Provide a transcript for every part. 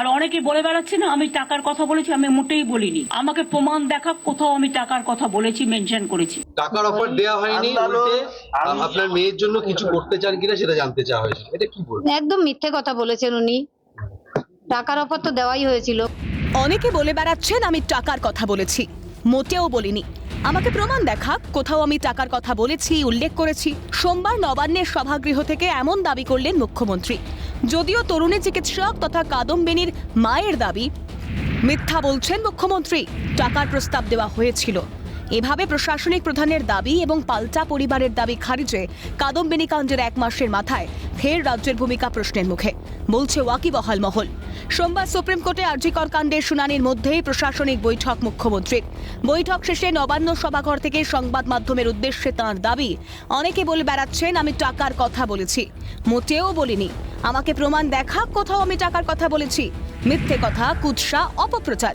আর অনেকে বলে বেড়াচ্ছে না আমি টাকার কথা বলেছি আমি মোটেই বলিনি। আমাকে প্রমাণ দেখা কোথাও আমি টাকার কথা বলেছি মেনশন করেছি। টাকার অফার দেওয়া হয়নি আপনার মেয়ের জন্য কিছু করতে চান কিনা সেটা জানতে চাওয়া হয়েছে। এটা কি বলবেন একদম মিথ্যে কথা বলেছেন উনি। টাকার অফার তো দেওয়াই হয়েছিল। অনেকে বলে বেড়াচ্ছেন আমি টাকার কথা বলেছি। মোটেও বলিনি। আমাকে প্রমাণ দেখা, কোথাও আমি টাকার কথা বলেছি, উল্লেখ করেছি। সোমবার নবান্নের সভাগৃহ থেকে এমন দাবি করলেন মুখ্যমন্ত্রী। যদিও তরুণী চিকিৎসক তথা কাদম্বিনীর মায়ের দাবি, মিথ্যা বলছেন মুখ্যমন্ত্রী। টাকার প্রস্তাব দেওয়া হয়েছিল। এভাবে প্রশাসনিক প্রধানের দাবি এবং পাল্টা পরিবারের দাবি খারিজে কাদম্বিনী কাণ্ডের এক মাসের মাথায় ফের রাজ্যের ভূমিকা প্রশ্নের মুখে। বলছে ওয়াকিবহাল মহল। সোমবার সুপ্রিম কোর্টে আরজিকর কাণ্ডের শুনানির মধ্যেই প্রশাসনিক বৈঠক মুখ্যমন্ত্রীর। বৈঠক শেষে নবান্ন সভাঘর থেকে সংবাদ মাধ্যমের উদ্দেশ্যে তাঁর দাবি, অনেকে বলে বেড়াচ্ছেন, আমি টাকার কথা বলেছি। মোটেও বলিনি। আমাকে প্রমাণ দেখা, কোথাও আমি টাকার কথা বলেছি। মিথ্যে কথা, কুৎসা, অপপ্রচার।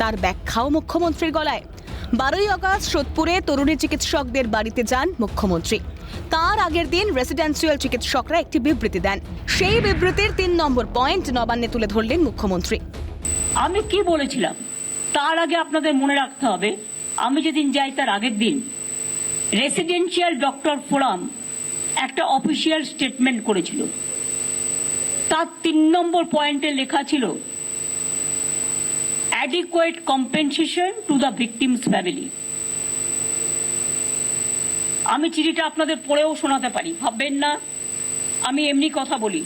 তার ব্যাখ্যাও মুখ্যমন্ত্রীর গলায়। বারোই আগস্ট সোদপুরে তরুণী চিকিৎসকদের বাড়িতে যান মুখ্যমন্ত্রী। তার আগের দিন রেসিডেন্সিয়াল চিকিৎসকরা একটি বিবৃতি দেন। সেই বিবৃতির তিন নম্বর পয়েন্ট নবান্নে তুলে ধরলেন মুখ্যমন্ত্রী। আমি কি বলেছিলাম? তার আগে আপনাদের মনে রাখতে হবে, আমি যেদিন যাই তার আগের দিন, রেসিডেন্সিয়াল ডক্টর ফোরাম একটা অফিসিয়াল স্টেটমেন্ট করেছিল। তার তিন নম্বর পয়েন্টে লেখা ছিল adequate compensation to the victim's family. আমি চিঠিটা আপনাদের পড়েও শোনাতে পারি, ভাববেন না আমি এমনি কথা বলি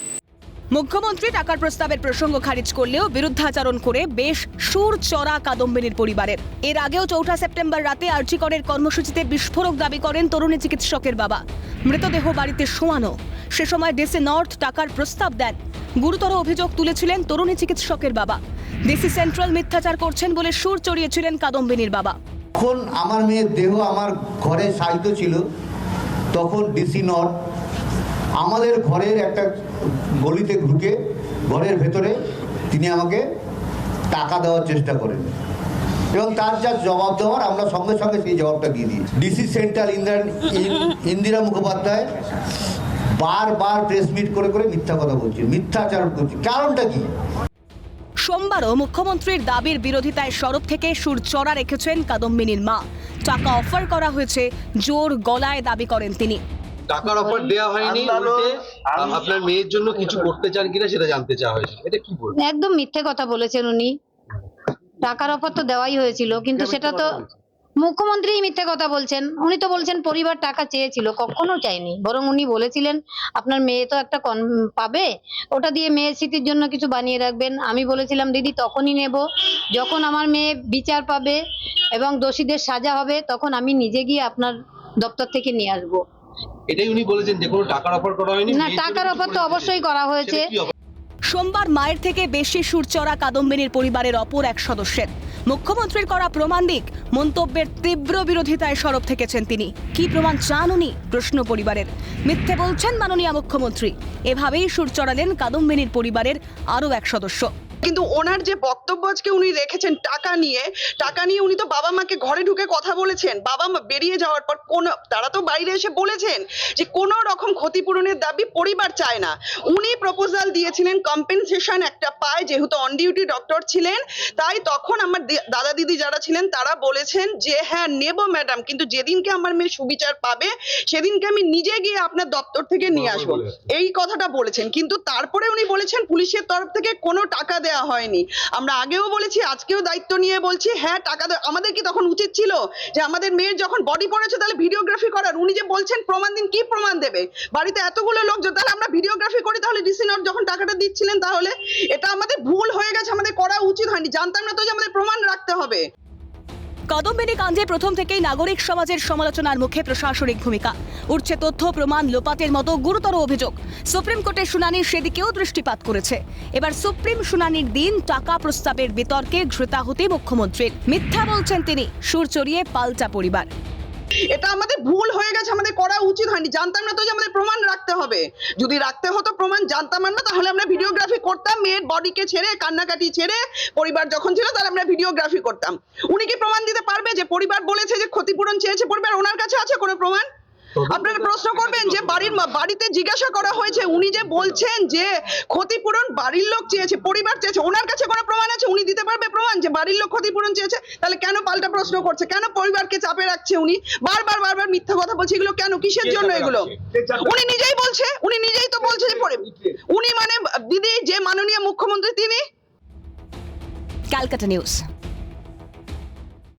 মুখ্যমন্ত্রী টাকার প্রস্তাবের প্রসঙ্গ খারিজ করলেও বিরুদ্ধাচরণ করে বেশ সুর চড়া কাদম্বিনীর পরিবারের এর আগেও চৌঠা সেপ্টেম্বর রাতে আর্জিকরের কর্মসূচিতে বিস্ফোরক দাবি করেন তরুণী চিকিৎসকের বাবা। মৃতদেহ বাড়িতে শোয়ানো। সে সময় ডিসি নর্থ টাকার প্রস্তাব দেন। গুরুতর অভিযোগ তুলেছিলেন তরুণী চিকিৎসকের বাবা। ডিসি সেন্ট্রাল মিথ্যাচার করছেন বলে সুর চড়িয়েছিলেন কাদম্বিনীর বাবা। যখন আমার মেয়ের দেহ আমার ঘরে সাহিত্য ছিল, তখন ডিসি নট আমাদের ঘরের একটা গলিতে ঢুকে, ঘরের ভেতরে তিনি আমাকে টাকা দেওয়ার চেষ্টা করেন। এবং তার যা জবাব দেওয়ার, আমরা সঙ্গে সঙ্গে সেই জবাবটা দিয়ে দিই ডিসি সেন্ট্রাল ইন্দিরা ইন্দিরা মুখোপাধ্যায় বারবার প্রেস মিট করে করে মিথ্যা কথা বলছে মিথ্যাচারণ করছে। কারণটা কি? সোমবারও মুখ্যমন্ত্রীর দাবির বিরোধিতায় সরব থেকে সুর চড়া রেখেছেন কাদম্বিনীর মা। টাকা অফার করা হয়েছে, জোর গলায় দাবি করেন তিনি। টাকার অফার দেওয়া হয়নি উল্টে আপনার মেয়ের জন্য কিছু করতে চান কিনা সেটা জানতে চাওয়া হয়েছে এটা কি বলবেন একদম মিথ্যে কথা বলেছেন উনি। টাকার অফার তো দেওয়াই হয়েছিল কিন্তু সেটা তো মুখ্যমন্ত্রী মিথ্যে কথা বলছেন। উনি তো বলছেন পরিবার টাকা চেয়েছিল কখনো চাইনি। বরং উনি বলেছিলেন আপনার মেয়ে তো একটা কন- পাবে ওটা দিয়ে মেয়ের স্মৃতির জন্য কিছু বানিয়ে রাখবেন। আমি বলেছিলাম দিদি তখনই নেব। যখন আমার মেয়ে বিচার পাবে এবং দোষীদের সাজা হবে তখন আমি নিজে গিয়ে আপনার দপ্তর থেকে নিয়ে আসব। এটাই উনি বলেছেন যে কোনো টাকার অফার করা হয়নি না টাকার অফার তো অবশ্যই করা হয়েছে? সোমবার মায়ের থেকে বেশি সুরচড়া কাদম্বিনীর পরিবারের অপর এক সদস্যের। মুখ্যমন্ত্রীর করা প্রমাণ দিক মন্তব্যের তীব্র বিরোধিতায় সরব থেকেছেন তিনি। কি প্রমাণ চান উনি? প্রশ্ন পরিবারের। মিথ্যে বলছেন মাননীয় মুখ্যমন্ত্রী। এভাবেই সুর চড়ালেন কাদম্বিনীর পরিবারের আরও এক সদস্য। কিন্তু ওনার যে বক্তব্য আজকে উনি রেখেছেন টাকা নিয়ে টাকা নিয়ে উনি তো বাবা মাকে ঘরে ঢুকে কথা বলেছেন। বাবা মা বেরিয়ে যাওয়ার পর কোন, তারা তো বাইরে এসে বলেছেন যে কোনো রকম ক্ষতিপূরণের দাবি পরিবার চায় না। উনি প্রপোজাল দিয়েছিলেন কম্পেনসেশন একটা পায় যেহেতু অন ডিউটি ডক্টর ছিলেন তাই তখন আমার দাদা দিদি যারা ছিলেন তারা বলেছেন যে হ্যাঁ নেব ম্যাডাম কিন্তু যেদিনকে আমার মেয়ে সুবিচার পাবে সেদিনকে আমি নিজে গিয়ে আপনার দপ্তর থেকে নিয়ে আসব। এই কথাটা বলেছেন। কিন্তু তারপরে উনি বলেছেন পুলিশের তরফ থেকে কোনো টাকা দেওয়া হয়নি। আমরা আগেও বলেছি আজকেও দায়িত্ব নিয়ে বলছি হ্যাঁ টাকা দেওয়া আমাদের কি তখন উচিত ছিল যে আমাদের মেয়ের যখন বডি পড়েছে তাহলে ভিডিওগ্রাফি করার? উনি যে বলছেন প্রমাণ দিন কি প্রমাণ দেবে? বাড়িতে এতগুলো লোকজন তাহলে আমরা ভিডিওগ্রাফি করি তাহলে ডিসি নট যখন টাকাটা দিচ্ছিলেন তাহলে এটা আমাদের ভুল হয়ে গেছে, আমাদের করা উচিত হয়নি। জানতাম না তো যে আমাদের প্রমাণ রাখতে হবে। কদম্বিনী কাণ্ডে প্রথম থেকেই নাগরিক সমাজের সমালোচনার মুখে প্রশাসনিক ভূমিকা। উঠছে তথ্য, প্রমাণ, লোপাটের মতো গুরুতর অভিযোগ। সুপ্রিম কোর্টের শুনানি সেদিকেও দৃষ্টিপাত করেছে। এবার সুপ্রিম শুনানির দিন টাকা প্রস্তাবের বিতর্কে ঘৃতাহুতি মুখ্যমন্ত্রীর। মিথ্যা বলছেন তিনি, সুর চড়িয়ে পাল্টা পরিবার। এটা আমাদের ভুল হয়ে গেছে, আমাদের করা উচিত হয়নি। জানতাম না তো যে আমাদের প্রমাণ রাখতে হবে। যদি রাখতে হতো প্রমাণ, জানতাম না তাহলে আমরা ভিডিওগ্রাফি করতাম, মেয়ের বডিকে ছেড়ে, কান্নাকাটি ছেড়ে, পরিবার যখন ছিল, তাহলে আমরা ভিডিওগ্রাফি করতাম। উনি কি প্রমাণ দিতে পারবে যে পরিবার বলেছে যে ক্ষতিপূরণ চেয়েছে পরিবার? ওনার কাছে আছে কোনো প্রমাণ? আপনারা প্রশ্ন করবেন যে বাড়ির বাড়িতে জিজ্ঞাসা করা হয়েছে উনি যে বলছেন যে ক্ষতিপূরণ বাড়ির লোক চেয়েছে পরিবার চেয়েছে ওনার কাছে কোনো প্রমাণ আছে? উনি দিতে পারবে প্রমাণ যে বাড়ির লোক ক্ষতিপূরণ চেয়েছে? তাহলে কেন পাল্টা প্রশ্ন করছে? কেন পরিবারকে চাপে রাখছে উনি? বারবার বারবার মিথ্যা কথা বলছে এগুলো কেন? কিসের জন্য এগুলো? উনি নিজেই বলছে উনি নিজেই তো বলছে যে উনি মানে দিদি যে মাননীয় মুখ্যমন্ত্রী তিনি? Calcutta news.